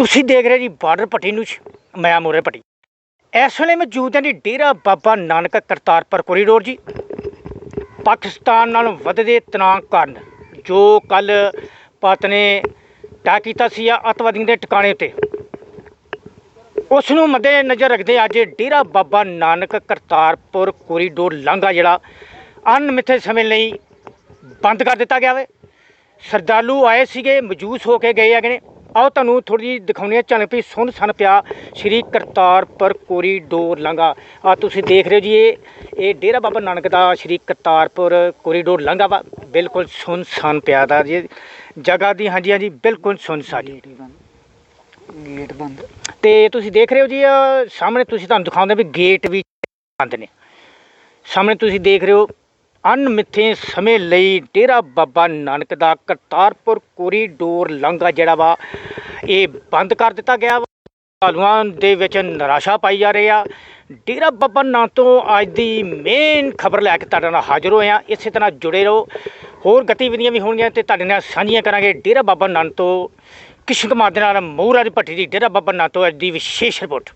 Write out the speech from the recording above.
ਤੁਸੀਂ ਦੇਖ ਰਹੇ ਜੀ ਬਾਰਡਰ ਪੱਟੀ ਨੂੰ ਮੈਂ ਮੋਰੇ ਪੱਟੀ। ਇਸ ਵੇਲੇ ਮੌਜੂਦ ਹੈ ਜੀ ਡੇਰਾ ਬਾਬਾ ਨਾਨਕ ਕਰਤਾਰਪੁਰ ਕੋਰੀਡੋਰ ਜੀ। ਪਾਕਿਸਤਾਨ ਨਾਲ ਵਧਦੇ ਤਣਾਅ ਕਾਰਨ, ਜੋ ਕੱਲ ਭਾਰਤ ਨੇ ਅਟੈਕ ਕੀਤਾ ਸੀ ਆ ਅੱਤਵਾਦੀਆਂ ਦੇ ਟਿਕਾਣੇ ਉੱਤੇ। ਉਸ ਨੂੰ ਮੱਦੇ ਨਜ਼ਰ ਰੱਖਦੇ ਅੱਜ ਡੇਰਾ ਬਾਬਾ ਨਾਨਕ ਕਰਤਾਰਪੁਰ ਕੋਰੀਡੋਰ ਲਾਂਘਾ ਜਿਹੜਾ ਅਣਮਿੱਥੇ ਸਮੇਂ ਲਈ ਬੰਦ ਕਰ ਦਿੱਤਾ ਗਿਆ ਵੇ। ਸਰਦਾਲੂ ਆਏ ਸੀਗੇ, ਮਜੂਸ ਹੋ ਕੇ ਗਏ ਹੈਗੇ ਨੇ। ਆਓ ਤੁਹਾਨੂੰ ਥੋੜੀ ਜਿਹੀ ਦਿਖਾਉਂਦੇ ਹਾਂ ਚੱਲ ਪਈ ਸੁੰਨ ਸਨ ਪਿਆ ਸ਼੍ਰੀ ਕਰਤਾਰਪੁਰ ਕੋਰੀਡੋਰ ਲਾਂਘਾ। ਆ ਤੁਸੀਂ ਦੇਖ ਰਹੇ ਹੋ ਜੀ ਇਹ ਇਹ ਡੇਰਾ ਬਾਬਾ ਨਾਨਕ ਦਾ ਸ਼੍ਰੀ ਕਰਤਾਰਪੁਰ ਕੋਰੀਡੋਰ ਲਾਂਘਾ ਵਾ। ਬਿਲਕੁਲ ਸੁੰਨ ਸਨ ਪਿਆ ਦਾ ਜੀ। ਜਗ੍ਹਾ ਦੀ ਹਾਂਜੀ ਹਾਂਜੀ ਬਿਲਕੁਲ ਸੁੰਨ ਸਾਜੀ ਗੇਟ ਬੰਦ। ਤੇ ਤੁਸੀਂ ਦੇਖ ਰਹੇ ਹੋ ਜੀ ਸਾਹਮਣੇ ਤੁਸੀਂ ਤੁਹਾਨੂੰ ਦਿਖਾਉਂਦੇ ਵੀ ਗੇਟ ਵੀ ਬੰਦ ਨੇ। ਸਾਹਮਣੇ ਤੁਸੀਂ ਦੇਖ ਰਹੇ ਹੋ ਅਣਮਿੱਥੇ ਸਮੇਂ ਲਈ ਡੇਰਾ ਬਾਬਾ ਨਾਨਕ ਦਾ ਕਰਤਾਰਪੁਰ ਕੋਰੀਡੋਰ ਲਾਂਘਾ ਜਿਹੜਾ ਵਾ, ਇਹ ਬੰਦ ਕਰ ਦਿੱਤਾ ਗਿਆ ਵਾ। ਭਾਲੂਆਂ ਦੇ ਵਿੱਚ ਨਿਰਾਸ਼ਾ ਪਾਈ ਜਾ ਰਹੀ ਆ। ਡੇਰਾ ਬਾਬਾ ਨਾਨਕ ਤੋਂ ਅੱਜ ਦੀ ਮੇਨ ਖਬਰ ਲੈ ਕੇ ਤੁਹਾਡੇ ਨਾਲ ਹਾਜ਼ਰ ਹੋਏ ਆ। ਇਸੇ ਤਰ੍ਹਾਂ ਜੁੜੇ ਰਹੋ। ਹੋਰ ਗਤੀਵਿਧੀਆਂ ਵੀ ਹੋਣਗੀਆਂ ਤੇ ਤੁਹਾਡੇ ਨਾਲ ਸਾਂਝੀਆਂ ਕਰਾਂਗੇ ਡੇਰਾ ਬਾਬਾ ਨਾਨਕ ਤੋਂ। ਕਿਸ਼ਨ ਕੁਮਾਰ ਦੇ ਨਾਲ ਮੋਹਰਾ ਦੀ ਭੱਟੀ ਦੀ ਡੇਰਾ ਬਾਬਾ ਨਾਨਕ ਤੋਂ ਅੱਜ ਦੀ ਵਿਸ਼ੇਸ਼ ਰਿਪੋਰਟ।